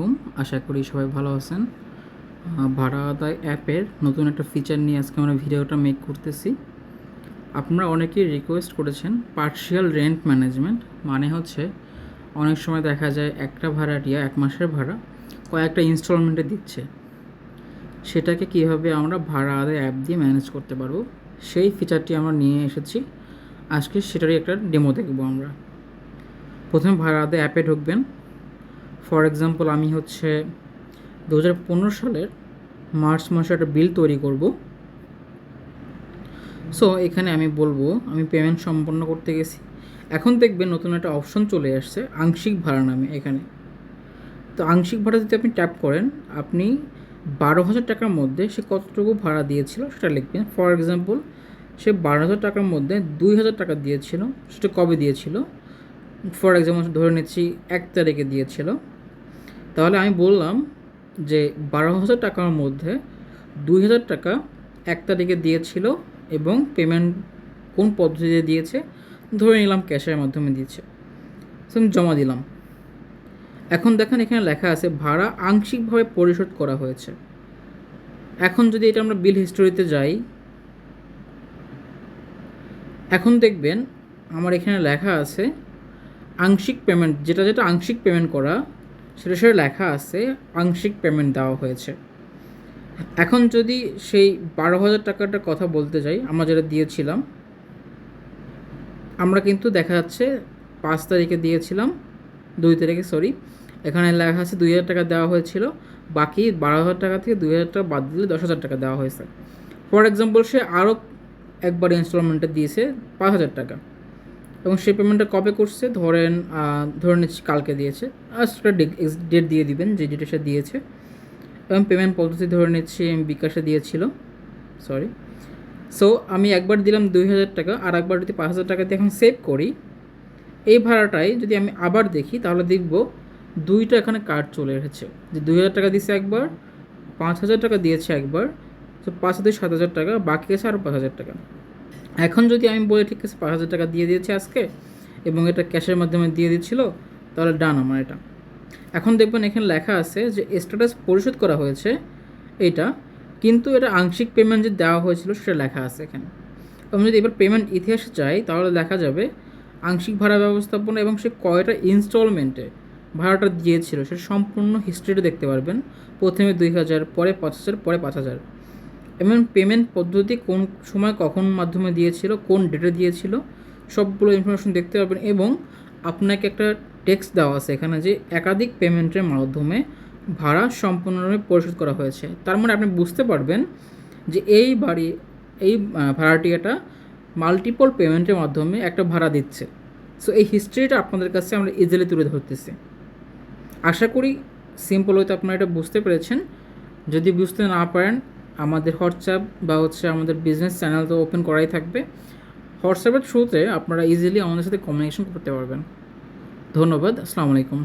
আলাইকুম। আশা করি সবাই ভালো আছেন। ভাড়া আদায় অ্যাপের নতুন একটা ফিচার নিয়ে আজকে আমরা ভিডিওটা মেক করতেছি। আপনারা অনেকেই রিকোয়েস্ট করেছেন পার্শিয়াল রেন্ট ম্যানেজমেন্ট মানে হচ্ছে অনেক সময় দেখা যায় একটা ভাড়াটিয়া এক মাসের ভাড়া কয়েকটা ইনস্টলমেন্টে দিচ্ছে। সেটাকে কীভাবে আমরা ভাড়া আদায় অ্যাপ দিয়ে ম্যানেজ করতে পারব, সেই ফিচারটি আমরা নিয়ে এসেছি। আজকে সেটারই একটা ডেমো দেখব আমরা। প্রথমে ভাড়া আদায় অ্যাপে ঢুকবেন। ফর এক্সাম্পল, আমি হচ্ছে দু হাজার পনেরো সালের মার্চ মাসে একটা বিল তৈরি করব। সো এখানে আমি বলব, আমি পেমেন্ট সম্পন্ন করতে গেছি। এখন দেখবেন নতুন একটা অপশন চলে আসছে, আংশিক ভাড়া নামে এখানে। তো আংশিক ভাড়া যদি আপনি ট্যাপ করেন, আপনি বারো হাজার টাকার মধ্যে সে কতটুকু ভাড়া দিয়েছিল সেটা লিখবেন। ফর এক্সাম্পল সে বারো হাজার টাকার মধ্যে দুই হাজার টাকা দিয়েছিল, সেটা কবে দিয়েছিল? ফর এক্সাম্পল ধরে নিচ্ছি এক তারিখে দিয়েছিল। তাহলে আমি বললাম যে বারো হাজার টাকার মধ্যে দুই হাজার টাকা এক তারিখে দিয়েছিল এবং পেমেন্ট কোন পদ্ধতিতে দিয়েছে? ধরে নিলাম ক্যাশের মাধ্যমে দিয়েছে। আমি জমা দিলাম। এখন দেখেন এখানে লেখা আছে, ভাড়া আংশিকভাবে পরিশোধ করা হয়েছে। এখন যদি এটা আমরা বিল হিস্টোরিতে যাই, এখন দেখবেন আমার এখানে লেখা আছে, আংশিক পেমেন্ট যেটা যেটা আংশিক পেমেন্ট করা সেটা সেটা লেখা আছে, আংশিক পেমেন্ট দেওয়া হয়েছে। এখন যদি সেই বারো হাজার টাকাটার কথা বলতে যাই, আমরা যেটা দিয়েছিলাম, আমরা কিন্তু দেখা যাচ্ছে পাঁচ তারিখে দিয়েছিলাম, দুই তারিখে সরি এখানে লেখা আছে দুই হাজার টাকা দেওয়া হয়েছিল, বাকি বারো হাজার টাকা থেকে দুই হাজার টাকা বাদ দিলে দশ হাজার টাকা দেওয়া হয়েছে। ফর এক্সাম্পল সে আরও একবার ইনস্টলমেন্টে দিয়েছে পাঁচ হাজার টাকা। এবং সেই পেমেন্টটা কবে করছে? ধরেন ধরে নিচ্ছি কালকে দিয়েছে। আর সেটা ডেট দিয়ে দিবেন, যে ডেটে সে দিয়েছে। এবং পেমেন্ট পদ্ধতি ধরে নিচ্ছি বিকাশে দিয়েছিল। সরি। সো, আমি একবার দিলাম দুই হাজার টাকা, আর একবার যদি পাঁচ হাজার টাকা দিয়ে এখন সেভ করি, এই ভাড়াটাই যদি আমি আবার দেখি, তাহলে দেখব দুইটা এখানে কার্ড চলে এসেছে। যে দুই হাজার টাকা দিয়েছে একবার, পাঁচ হাজার টাকা দিয়েছে একবার, তো পাঁচ হাজার, সাত হাজার টাকা, বাকি আছে আরও পাঁচ হাজার টাকা। এখন যদি আমি বলি ঠিক আছে পাঁচ হাজার টাকা দিয়ে দিয়েছি আজকে, এবং এটা ক্যাশের মাধ্যমে দিয়ে দিচ্ছিল, তাহলে ডান আমার এটা। এখন দেখবেন এখানে লেখা আছে যে স্ট্যাটাস পরিশোধ করা হয়েছে এটা কিন্তু এটা আংশিক পেমেন্ট যে দেওয়া হয়েছিল সেটা লেখা আছে এখানে। এবং যদি এবার পেমেন্ট ইতিহাসে চাই, তাহলে দেখা যাবে, আংশিক ভাড়া ব্যবস্থাপনা এবং সে কয়টা ইনস্টলমেন্টে ভাড়াটা দিয়েছিল, সেটা সম্পূর্ণ হিস্ট্রিটা দেখতে পারবেন। প্রথমে দুই হাজার, পরে পাঁচ হাজার পরে পাঁচ হাজার। এবং পেমেন্ট পদ্ধতি কোন সময় কখন মাধ্যমে দিয়েছিল, কোন ডেটে দিয়েছিল, সবগুলো ইনফরমেশন দেখতে পারবেন এবং আপনাকে একটা টেক্সট দেওয়া আছে এখানে যে একাধিক পেমেন্টের মাধ্যমে ভাড়া সম্পূর্ণভাবে পরিশোধ করা হয়েছে। তার মানে আপনি বুঝতে পারবেন যে এই বাড়ি, এই ভাড়াটিয়াটা মাল্টিপল পেমেন্টের মাধ্যমে একটা ভাড়া দিচ্ছে। সো এই হিস্ট্রিটা আপনাদের কাছে আমরা ইজিলি তুলে ধরতেছি। আশা করি সিম্পল হয়তো আপনারা এটা বুঝতে পেরেছেন। যদি বুঝতে না পারেন আমাদের হোয়াটসঅ্যাপ বা হচ্ছে আমাদের বিজনেস চ্যানেল তো ওপেন করাই থাকবে। হোয়াটসঅ্যাপের থ্রুতে আপনারা ইজিলি আমাদের সাথে কমিউনিকেশন করতে পারবেন। ধন্যবাদ, আসসালামু আলাইকুম।